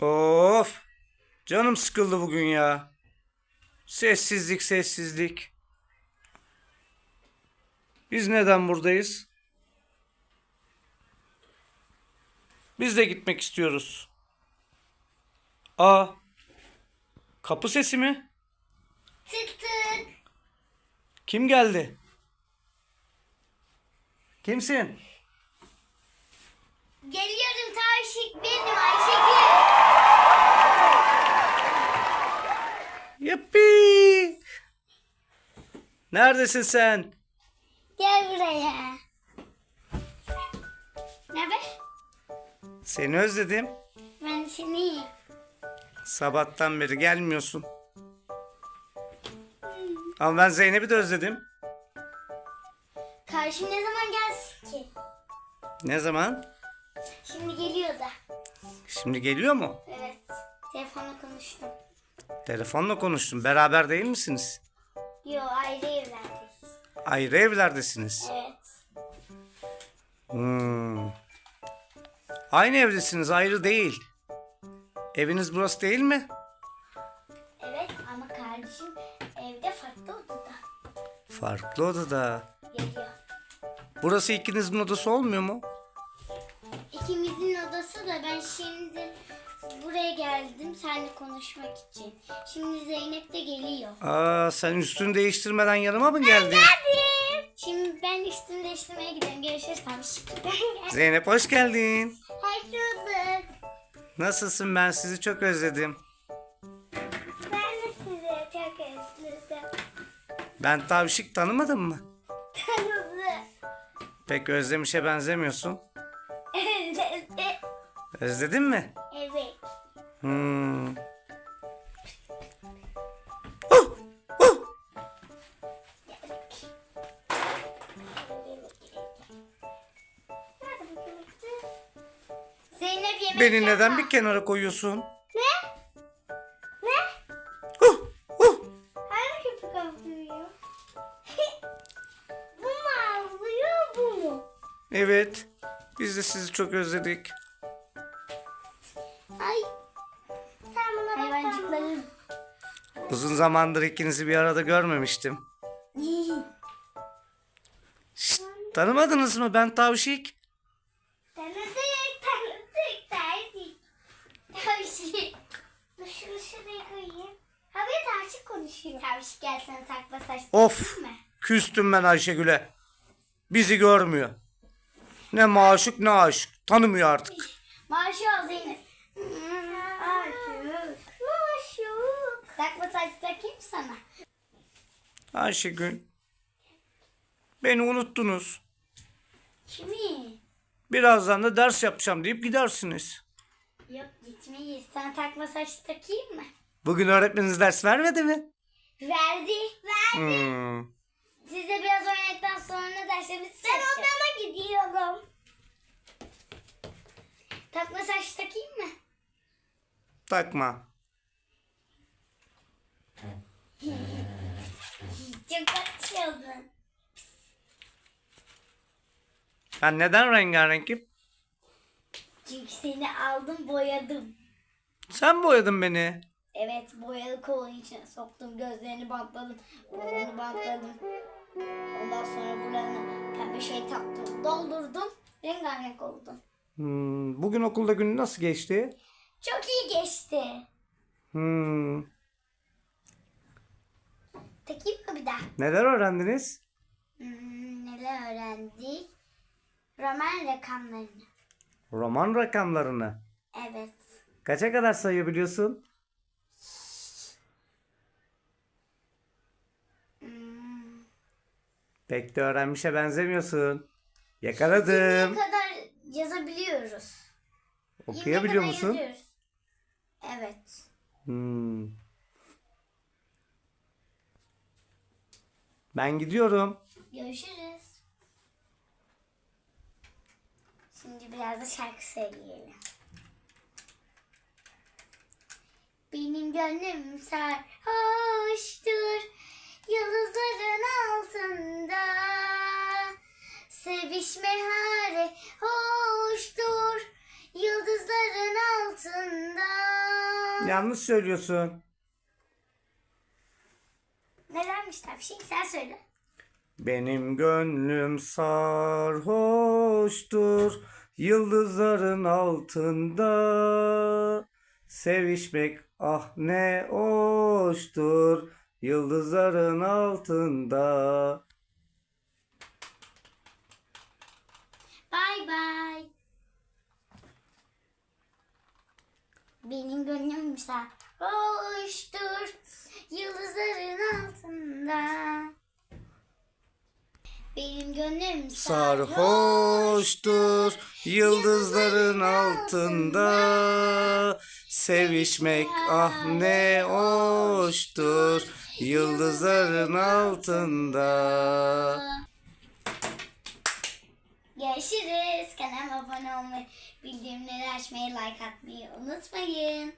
Of. Canım sıkıldı bugün ya. Sessizlik sessizlik. Biz neden buradayız? Biz de gitmek istiyoruz. Aa. Kapı sesi mi? Tık tık. Kim geldi? Kimsin? Geliyorum Tavşik benim Ayşegül. Yuppi! Neredesin sen? Gel buraya. Ne haber? Seni özledim. Ben seni. Sabahtan beri gelmiyorsun. Ama ben Zeynep'i de özledim. Karşım ne zaman gelsin ki? Ne zaman? Şimdi geliyor da. Şimdi geliyor mu? Evet. Telefonla konuştum. Telefonla konuştum. Beraber değil misiniz? Yo ayrı evlerdeyiz. Ayrı evlerdesiniz. Evet. Hmm. Aynı evdesiniz, ayrı değil. Eviniz burası değil mi? Evet ama kardeşim evde farklı odada. Farklı odada. Geliyor. Burası ikinizin odası olmuyor mu? İkimizin odası da ben şimdi buraya geldim seninle konuşmak için. Şimdi Zeynep de geliyor. Aa, sen üstünü değiştirmeden yanıma mı geldin? Geldim. Şimdi ben üstümü değiştirmeye gidiyorum. Görüşürüz. Zeynep hoş geldin. Hoş bulduk. Nasılsın? Ben sizi çok özledim. Ben de sizi çok özledim. Ben tavşik tanımadın mı? Tanıdı. Pek özlemişe benzemiyorsun. Özledin mi? Evet. Hmm. Zeynep yemek Beni neden yapma. bir kenara koyuyorsun? Ne? Ne? Oh, oh. Hangi köpek avlıyor? bu mu avlıyor bu mu? Evet. Biz de sizi çok özledik. Uzun zamandır ikinizi bir arada görmemiştim. Şşt, tanımadınız mı? Ben Tavşik. Tanıdık, tanıdık, tanıdık. Tavşik. Dur şunu şuraya koyayım. Abi tavşik konuşuyor. Tavşik gel sana takla saç. Of. mi? Küstüm ben Ayşegül'e. Bizi görmüyor. Ne maşuk ne aşık. Tanımıyor artık. Maşallah Zeynep. Takla saç takayım sana. Ayşegül. Beni unuttunuz. Kimi? Birazdan da ders yapacağım deyip gidersiniz. Yok gitmeyiz. Sana takma saç takayım mı? Bugün öğretmeniniz ders vermedi mi? Verdi. Verdi. Hmm. Size biraz oynadıktan sonra dersimizi Ben odama gidiyorum. Takma saç takayım mı? Takma. Çok kaçıyordun. Ben neden rengarenkim? Çünkü seni aldım boyadım. Sen boyadın beni. Evet boyalı kolun içine soktum. Gözlerini bantladım. Burnunu bantladım. Ondan sonra buranı pembe şey taktım. Doldurdum. Rengarenk oldum. Hmm, Bugün okulda günü nasıl geçti? Çok iyi geçti. Hmm. Daha? Neler öğrendiniz? Hmm, neler öğrendik? Roman rakamlarını. Roman rakamlarını. Evet. Kaça kadar sayabiliyorsun? Hmm. Pek de öğrenmişe benzemiyorsun. Ne Yakaladım. kadar yazabiliyoruz? Okuyabiliyor musun? yazıyoruz. Evet. Hmm. Ben gidiyorum. Görüşürüz. Şimdi biraz da şarkı söyleyelim. Benim gönlüm sarhoştur yıldızların altında. Sevişme hare hoştur yıldızların altında. Yanlış söylüyorsun. Tabii şey sen söyle. Benim gönlüm sarhoştur yıldızların altında sevişmek ah ne hoştur yıldızların altında. Bye bye. Benim gönlüm sarhoştur Benim gönlüm Sarhoştur yıldızların altında sevişmek ah ne hoştur yıldızların altında. Görüşürüz. Kanalıma abone olmayı, bildirimleri açmayı, like atmayı unutmayın.